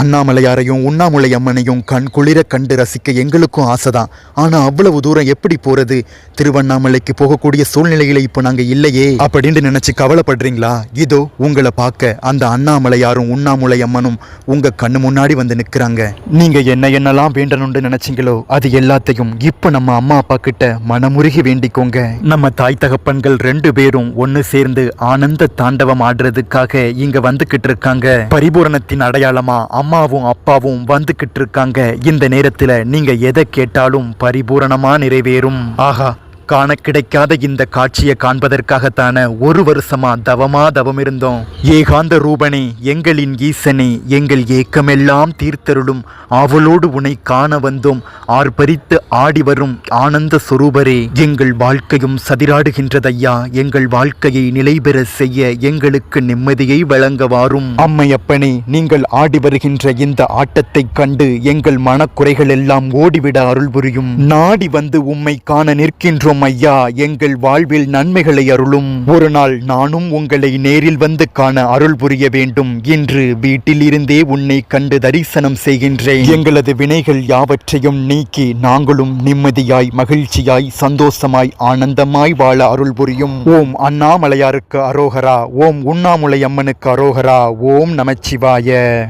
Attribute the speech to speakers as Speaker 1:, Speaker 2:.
Speaker 1: அண்ணாமலையாரையும் உண்ணாமுலை அம்மனையும் கண் குளிர கண்டு ரசிக்க எங்களுக்கும் ஆசைதான். ஆனா அவ்வளவு தூரம் எப்படி போறது? திருவண்ணாமலைக்கு போகக்கூடிய சூழ்நிலையில இப்போ நாங்க இல்லையே. அப்படின்னு நினைச்சு கவலைப்படுறீங்களா? இதோ உங்களை பார்க்க அந்த அண்ணாமலையாரும் உண்ணாமுலை அம்மனும் உங்க கண்ணு முன்னாடி வந்து நிக்கிறாங்க. நீங்க என்ன என்னெல்லாம் வேண்டணும்னு நினைச்சீங்களோ அது எல்லாத்தையும் இப்போ நம்ம அம்மா அப்பா கிட்ட மனமுருகி வேண்டிக்கோங்க. நம்ம தாய் தகப்பன்கள் ரெண்டு பேரும் ஒன்னு சேர்ந்து ஆனந்த தாண்டவம் ஆடுறதுக்காக இங்க வந்துகிட்டு இருக்காங்க. பரிபூரணத்தின் அடையாளமா அம்மாவும் அப்பாவும் வந்துகிட்டு இருக்காங்க இந்த நேரத்துல நீங்க எதை கேட்டாலும் பரிபூரணமா நிறைவேறும். ஆஹா காண கிடைக்காத இந்த காட்சியை காண்பதற்காகத்தான ஒரு வருஷமா தவமா தவம் இருந்தோம் ஏகாந்த ரூபனே எங்களின் ஈசனே எங்கள் ஏக்கமெல்லாம் தீர்த்தருளும் அவளோடு உன்னை காண வந்தோம். ஆர்ப்பரித்து ஆடி வரும் ஆனந்த சொரூபரே எங்கள் வாழ்க்கையும் சதிராடுகின்றதையா எங்கள் வாழ்க்கையை நிலைபெற செய்ய எங்களுக்கு நிம்மதியை வழங்கவாறும் அம்மையப்பனே நீங்கள் ஆடி வருகின்ற இந்த ஆட்டத்தைக் கண்டு எங்கள் மனக்குறைகள் எல்லாம் ஓடிவிட அருள் புரியும். நாடி வந்து உம்மை காண நிற்கின்றோம் ஐயா எங்கள் வாழ்வில் நன்மைகளை அருளும். ஒரு நாள் நானும் உங்களை நேரில் வந்து காண அருள் புரிய வேண்டும். இன்று வீட்டில் இருந்தே உன்னை கண்டு தரிசனம் செய்கின்றேன். எங்களது வினைகள் யாவற்றையும் நீக்கி நாங்களும் நிம்மதியாய் மகிழ்ச்சியாய் சந்தோஷமாய் ஆனந்தமாய் வாழ அருள் புரியும். ஓம் அண்ணாமலையாருக்கு அரோகரா ஓம் உண்ணாமுலை அம்மனுக்கு அரோகரா ஓம் நமச்சிவாய.